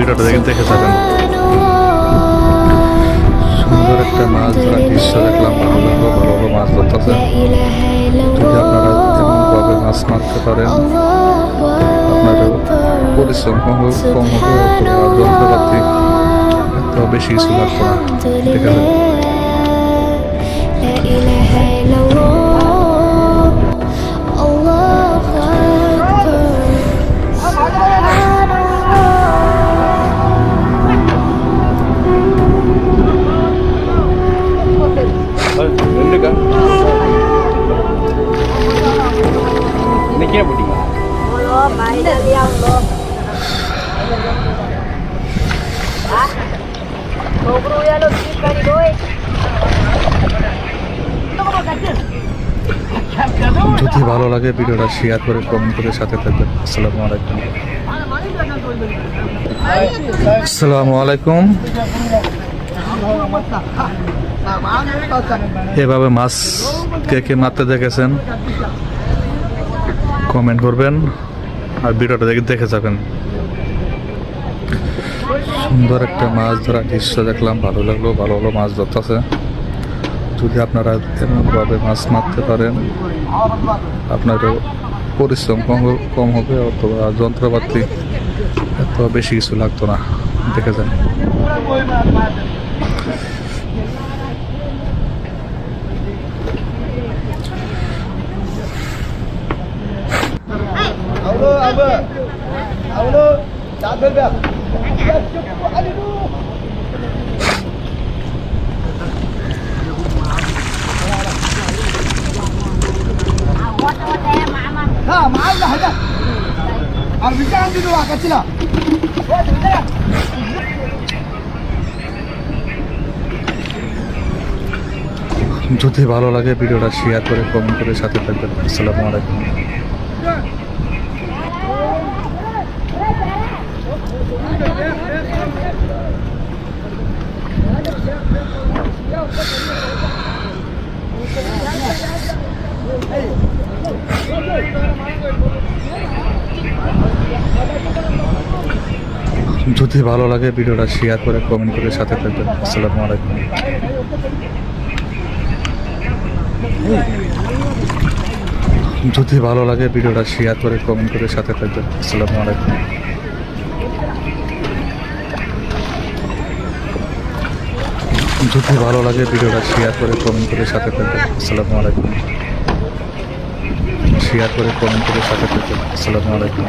ভিডিওটা দেখে দেখে যাবেন সুন্দর একটা মাছ ধরা দৃশ্য দেখলাম, ভালো ভালো ভালো মাছ ধরতেছে। যদি আপনারা এমনভাবে মাছ মারতে পারেন পরিশ্রম কম কম হবে অথবা যন্ত্রপাতি এত বেশি কিছু লাগবে না। ঠিক আছে? যদি ভালো লাগে ভিডিওটা শেয়ার করে কমেন্ট করে সাথে থাকবেন। আসসালামু আলাইকুম। আসসালামু আলাইকুম। এভাবে মাছ কে কে মারতে দেখেছেন কমেন্ট করবেন আর ভিডিওটা দেখে দেখে যাবেন। সুন্দর একটা মাছ ধরার দৃশ্য দেখলাম, ভালো লাগল, ভালো ভালো মাছ ধরতেছে। যদি আপনারা এমনভাবে মাছ মারতে পারেন, আপনারও পরিশ্রম কম কম হবে অথবা যন্ত্রপাতি এত বেশি কিছু লাগতো না, দেখে যান। আবার আবার যদি ভালো লাগে ভিডিওটা শেয়ার করে কমেন্ট করে সাথে থাকবেন। আসসালামু আলাইকুম। যদি ভালো লাগে ভিডিওটা শেয়ার করে কমেন্ট করে সাথে থাকবেন। আসসালামু আলাইকুম। যদি ভালো লাগে ভিডিওটা শেয়ার করে কমেন্ট করে সাথে থাকবেন। আসসালামু আলাইকুম। যদি ভালো লাগে ভিডিওটা শেয়ার করে কমেন্ট করে সাথে থাকবে আসসালামু আলাইকুম। শেয়ার করে কমেন্ট করে সাথে থাকবে আসসালামু আলাইকুম।